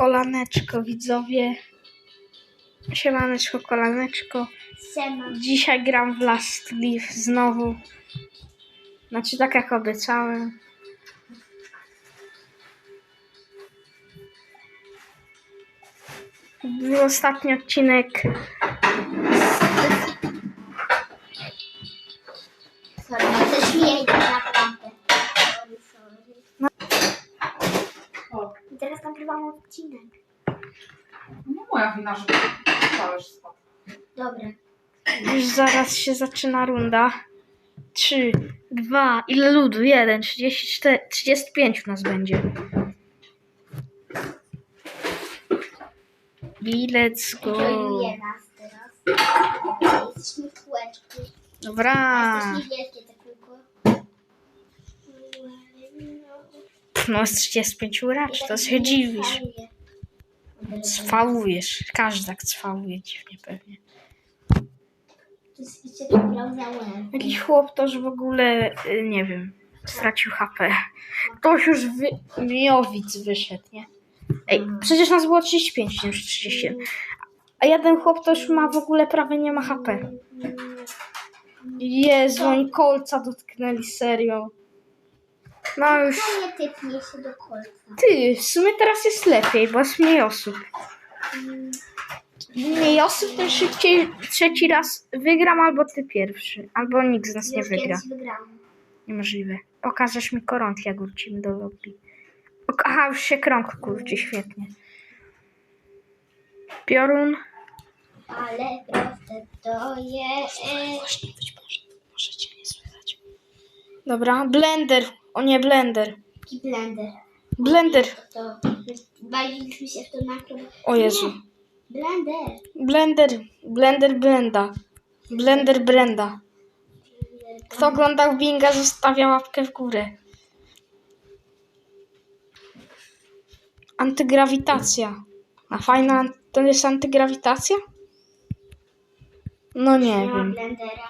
Kolaneczko, widzowie. Siemaneczko, kolaneczko. Siema. Dzisiaj gram w Last Leaf znowu. Znaczy tak jak obiecałem. Był ostatni odcinek. Sorry, tak naprawdę. Sorry, sorry. O, I teraz nagrywam odcinek. no moja wina, że talerz spadł. Dobra. Już zaraz się zaczyna runda. 3, 2, ile ludu? 1, 34, 35 u nas będzie. I let's go. Nas teraz. Jesteśmy. Dobra. Jesteśmy wielkie No z 35 uraczy, to się dziwisz. Cwałujesz. Każdy tak cwałuje dziwnie pewnie. Się. Jakiś chłop to już w ogóle, y, nie wiem, stracił HP. Ktoś już wy... Miowic wyszedł, nie? Ej, przecież nas było 35, nie już 37. A jeden chłop to już ma w ogóle prawie nie ma HP. Jezu, oni kolca dotknęli, serio. No już... Nie typnie się do kolca. Ty, w sumie teraz jest lepiej, bo jest mniej osób. Mniej osób, tym szybciej trzeci raz wygram, albo ty pierwszy. Albo nikt z nas nie Już wygra. kiedyś wygrałam. Niemożliwe. Pokażesz mi koronki, jak wrócimy do lobby. Ok- Aha, już się krąg kurczy, świetnie. Piorun. Ale proste to jest. Możecie nie słychać. Dobra, blender. O nie, blender. Taki blender. Blender. To bawiliśmy się w to na O Jezu. Blender. Blender. Blender blenda. Blender brenda. Kto oglądał Binga, zostawia łapkę w górę. Antygrawitacja. A fajna to jest antygrawitacja? No nie Nie ma wiem. blendera.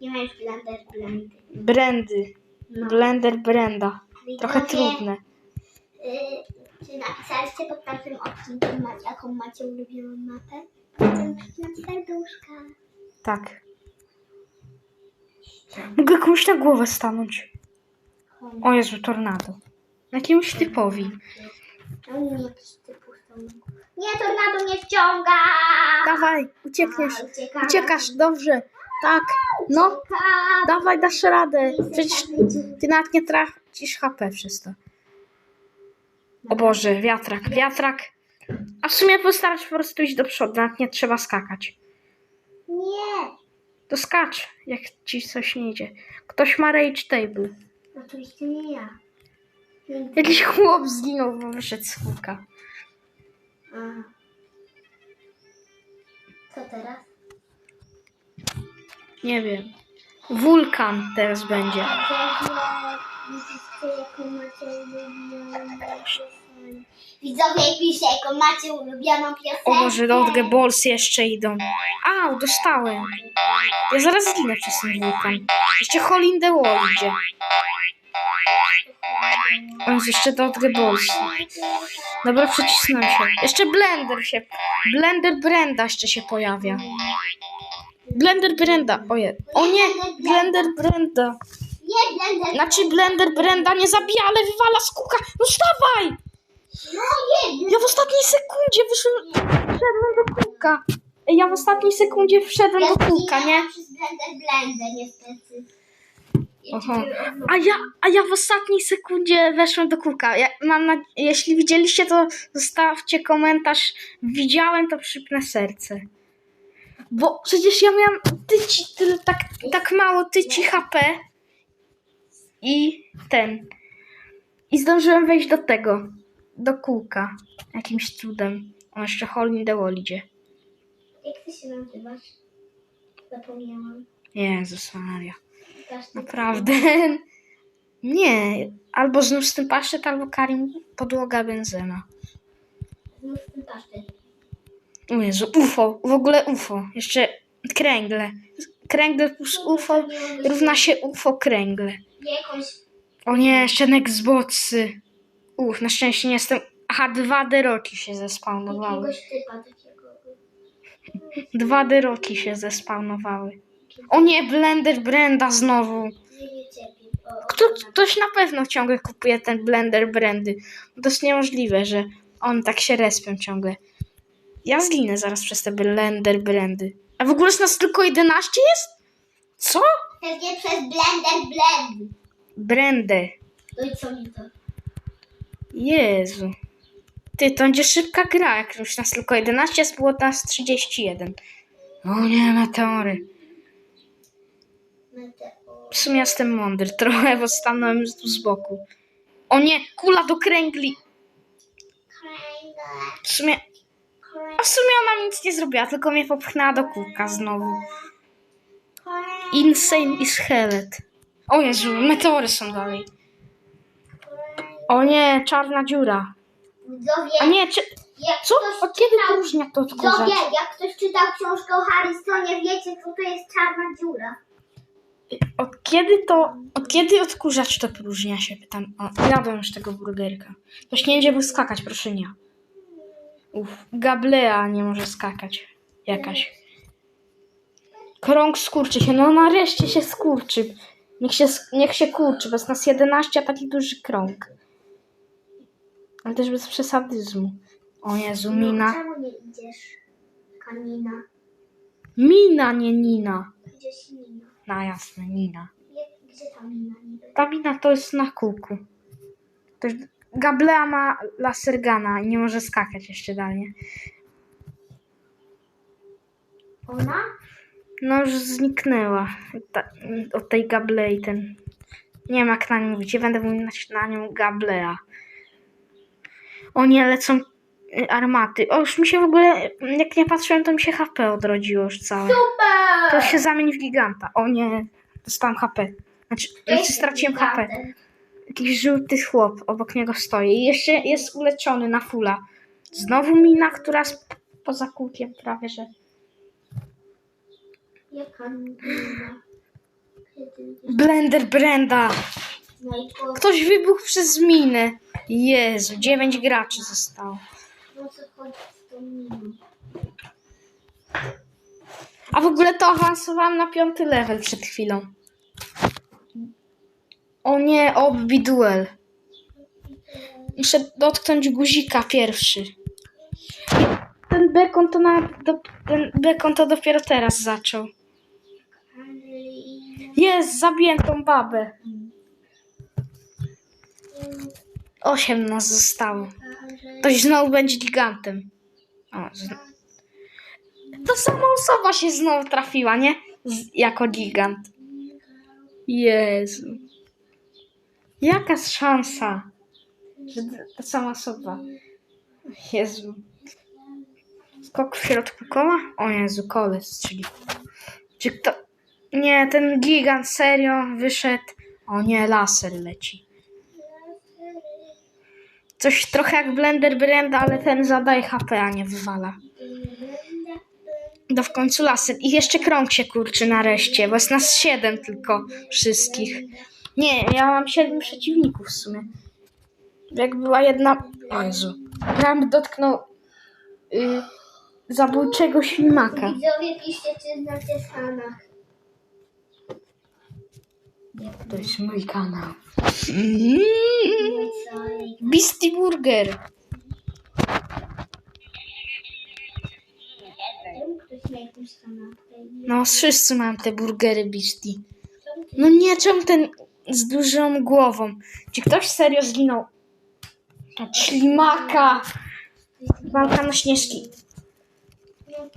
Nie ma już blender, blender. Brandy. No. Blender Brenda. Trochę trudne. y, Czy napisaliście pod każdym odcinkiem, ma- jaką macie ulubioną mapę? Chcę przyznać serduszka. Tak. Mogę komuś na głowę stanąć. O Jezu, tornado. Jakimś typowi. No nie jakiś typu są. Nie, tornado nie wciąga! Dawaj, uciekniesz. Uciekasz, dobrze. Tak. No, dawaj, dasz radę. Przecież ty nawet nie tracisz HP przez to. O Boże, wiatrak, wiatrak. A w sumie się po prostu iść do przodu, nawet nie trzeba skakać. Nie! To skacz, jak ci coś nie idzie. Ktoś ma rage table. Oczywiście nie ja. Jakiś chłop zginął, bo wyszedł z kółka. A. Co teraz? Nie wiem. Wulkan teraz będzie. Widzowie pisze, jaką macie ulubioną piosenkę. O Boże, Dodge Balls jeszcze idą. Au, dostałem. Ja zaraz zginę przez ten wulkan. Jeszcze Hole in the Wall idzie. O Jezu, jeszcze Dodge Balls. Dobra, przycisnąłem się. Jeszcze Blender się... Blender Brenda jeszcze się pojawia. Blender Brenda. Oje. O nie, Blender Brenda. Nie, blender. Znaczy Blender Brenda nie zabija, ale wywala z kuka. No wstawaj! No nie, Ja w ostatniej sekundzie wyszedłem, wszedłem do kółka. Ja w ostatniej sekundzie wszedłem ja do kółka, nie? przez blender, blender niestety. Aha. A ja, a ja w ostatniej sekundzie weszłem do kółka. Ja mam na, jeśli widzieliście, to zostawcie komentarz. Widziałem, to przypnę serce. Bo przecież ja miałam tyci, tyle, tak, tak mało tyci HP. I ten. I zdążyłem wejść do tego. Do kółka. Jakimś cudem. On jeszcze Hole in the Wall idzie. Jak ty się nazywasz? Zapomniałam. Jezus Maria. Naprawdę. Nie. Albo znów z tym paszczet, albo Karim podłoga benzyna. Znów ten pasztet. O Jezu, UFO. W ogóle UFO. Jeszcze kręgle. Kręgle plus UFO równa się UFO kręgle. O nie, jeszcze Nextboxy. Uff, na szczęście nie jestem Aha, dwa deroki się zespawnowały. Jakiegoś typa takiego. Dwa deroki się zespawnowały. O nie, Blender Brenda znowu. Kto, ktoś na pewno ciągle kupuje ten Blender Brandy. To jest niemożliwe, że on tak się respią ciągle. Ja zginę zaraz przez te Blender Brandy. A w ogóle z nas tylko 11 jest? Co? Pewnie przez blender blend. Brandy. No i co mi to? Jezu. Ty, to będzie szybka gra, jak już nas tylko 11, jest było nas 31. O nie, meteory. Meteo. W sumie jestem mądry trochę, bo stanąłem tu z boku. O nie, kula do kręgli. W sumie, a w sumie ona nic nie zrobiła, tylko mnie popchnęła do kółka znowu. Insane is Hellet. O Jezu, meteory są dalej. O nie, czarna dziura. A Widzowie, nie, czy... jak Co? ktoś Od kiedy czytał, próżnia to odkurzać? widzowie, jak ktoś czytał książkę o Harrisonie, wiecie, co to jest czarna dziura. Od kiedy to... Od kiedy odkurzacz to próżnia się pytam. O, jadłem już tego burgerka. Ktoś nie będzie skakać, proszę nie. Uf, Gablea nie może skakać. Jakaś. Krąg skurczy się. No nareszcie się skurczy. Niech się, niech się kurczy, bo jest nas 11, a taki duży krąg. Ale też bez przesadyzmu. O Jezu, No, Mina. czemu nie idziesz? Kanina. Mina, nie Nina. Gdzieś Mina. No jasne, Nina. Gdzie ta Mina niby? Ta Mina to jest na kółku. To jest... Gablea ma lasergana i nie może skakać jeszcze dalej. Ona? No już zniknęła. Ta, od tej Gablei ten... Nie wiem jak na nią mówić. Ja będę mówić na nią Gablea. O nie, lecą y, armaty. O, już mi się w ogóle... Jak nie patrzyłem, to mi się HP odrodziło już całe. Super! To się zamień w giganta. O nie, dostałam HP. Znaczy, znaczy straciłem HP. Jakiś żółty chłop obok niego stoi. I jeszcze jest uleczony na fula. Znowu mina, która jest poza kółkiem prawie, że... Jaka Mina? Blender Brenda! Ktoś wybuchł przez minę. Jezu, dziewięć graczy zostało. No? A w ogóle to awansowałam na piąty level przed chwilą. O nie, obbi duel. Muszę dotknąć guzika pierwszy. Ten bekon to na, ten bekon to dopiero teraz zaczął. Jest, zabiję tą babę. Osiem nas zostało. Ktoś znowu będzie gigantem. O. To sama osoba się znowu trafiła, nie? Z, jako gigant. Jezu. Jaka szansa, że ta sama osoba. Jezu. Skok w środku koła? O Jezu, kole strzelił. Czy kto... Nie, ten gigant serio wyszedł. O nie, laser leci. Coś trochę jak Blender Brenda, ale ten zadaje HP, a nie wywala. Do w końcu laser. I jeszcze krąg się kurczy nareszcie, bo jest nas siedem tylko wszystkich. Nie, ja mam siedem przeciwników w sumie. Jak była jedna... O Jezu. Dotknął y, zabójczego ślimaka. Widzowie, piszcie, czy znacie Stanach. To jest mój kanał. Co? Beastie Burger. No, wszyscy mam te burgery Beastie. No nie, czemu ten z dużą głową? Czy ktoś serio zginął? Od ślimaka. Walka na śnieżki.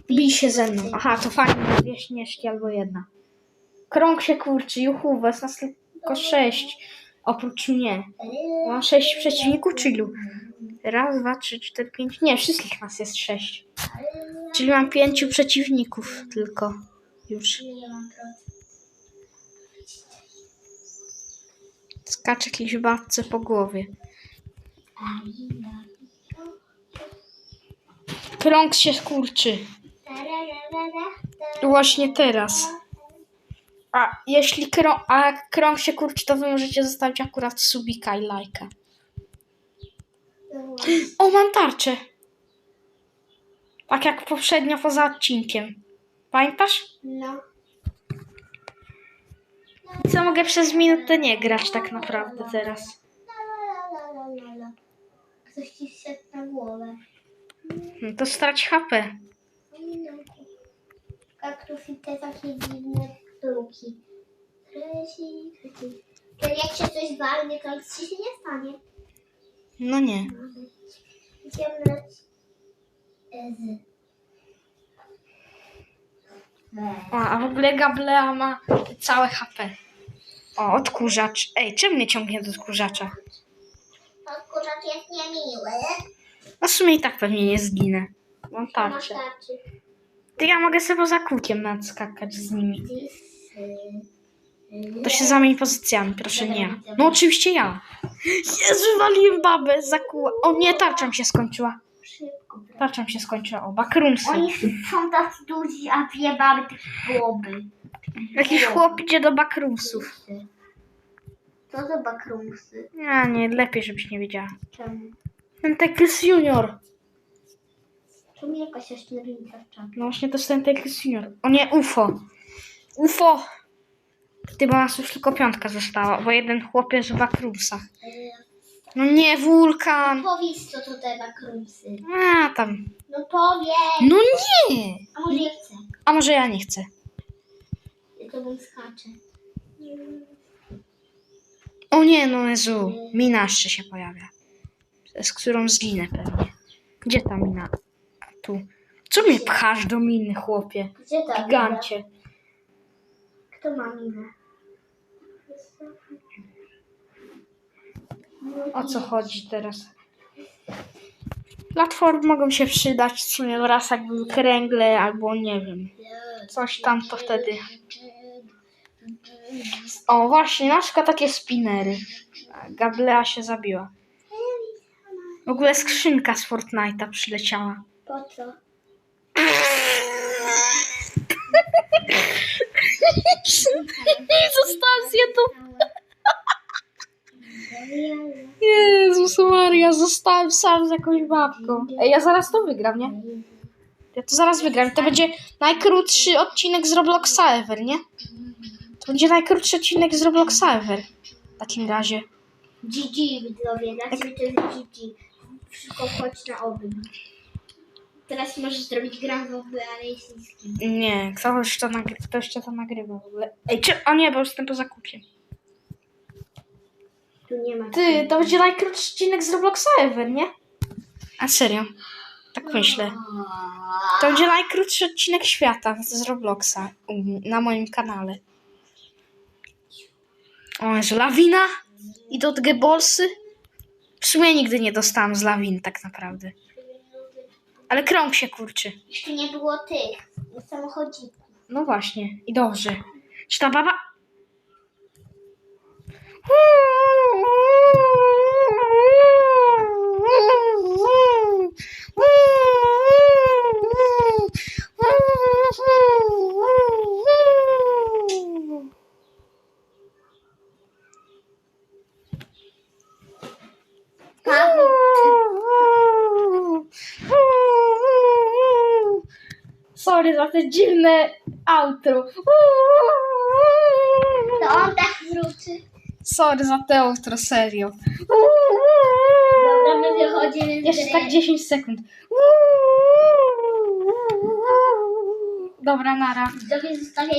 Bij się ze mną. Aha, to fajnie, dwie śnieżki albo jedna. Krąg się kurczy, juhu, was nas tylko sześć. Oprócz mnie. Mam sześć przeciwników, czy ilu? Raz, dwa, trzy, cztery, pięć. Nie, wszystkich nas jest sześć. Czyli mam pięciu przeciwników tylko. Już. Nie mam procy. Skacze jakiejś babce po głowie. Krąg się kurczy. Właśnie teraz. A jeśli krąg, a krąg się kurczy, to wy możecie zostawić akurat subika i lajka. O, mam tarczę. Tak jak poprzednio poza odcinkiem. Pamiętasz? No. Co mogę przez minutę nie grać tak naprawdę teraz. Ktoś ci wsiadł na głowę. No to strać HP. Kaktus i te takie dziwne kruki. Kresi, kresi. To jak się coś walnie, to nic ci się nie stanie. No nie. Idziemy na O, a w ogóle Gablea ma całe HP. O, odkurzacz. Ej, czemu mnie ciągnie do odkurzacza? Odkurzacz jest niemiły. No w sumie i tak pewnie nie zginę. Mam Masz tarczę. To ja mogę sobie poza kółkiem nadskakać z nimi. To się zamień pozycjami, proszę nie ja. No oczywiście ja. Jezu, waliłem babę za kół. O nie, tarcza mi się skończyła. Mi się skończyła. O, bakrumsy. Oni są tacy duzi, a dwie baby takie głowy. Jakiś chłop idzie do bakrumsów. Co za bakrumsy? Ja nie, lepiej żebyś nie wiedziała. Czemu? Ten Teklis Junior. Czemu jakaś w czapie? No właśnie to jest ten Teklis Junior. O nie, UFO. UFO. Ty, bo nas już tylko piątka została, bo jeden chłop jest w bakrumsach. No nie, wulkan. Powiedz, co to te bakrumsy. A tam. No powiedz. No nie. A może ja chcę? A może ja nie chcę. Ja to bym skacze. O nie, no Jezu. Mina jeszcze się pojawia. Z którą zginę pewnie. Gdzie ta mina? Tu. Co mnie pchasz do miny, chłopie? Gdzie ta Gigancie. Kto ma minę? O co chodzi teraz? Platformy mogą się przydać w sumie raz jak były kręgle albo nie wiem. Coś tam to wtedy. O właśnie, na przykład takie spinery. Gablea się zabiła. W ogóle skrzynka z Fortnite'a przyleciała. Po co? Zostałam zjedą. Jezus Maria, zostałem sam z jakąś babką. Ej, ja zaraz to wygram, nie? Ja to zaraz wygram. To będzie najkrótszy odcinek z Robloxa ever, nie? To będzie najkrótszy odcinek z Robloxa ever. W takim razie. GG widzowie, dla ciebie to jest GG. Wszystko chodź na oby. Teraz możesz zrobić gram w oby, ale jest niski. Nie, ktoś to, nagry- to, to nagrywa w ogóle. Ej, czy... O nie, bo jestem po zakupie. Tu nie ma. Ty, to będzie najkrótszy odcinek z Robloxa ever, nie? A serio? Tak myślę. To będzie najkrótszy odcinek świata z Robloxa um, na moim kanale. O Jezu, lawina? I do Gebolsy? W sumie nigdy nie dostałam z lawin tak naprawdę. Ale krąg się kurczy. Jeszcze nie było tych samochodzików. No właśnie, i dobrze. Czy ta baba... Sorry za te dziwne outro. To on. Sorry za te outro, serio. Dobra, my wychodzimy z Jeszcze gry. tak 10 sekund. Dobra, nara. Widzowie zostawiają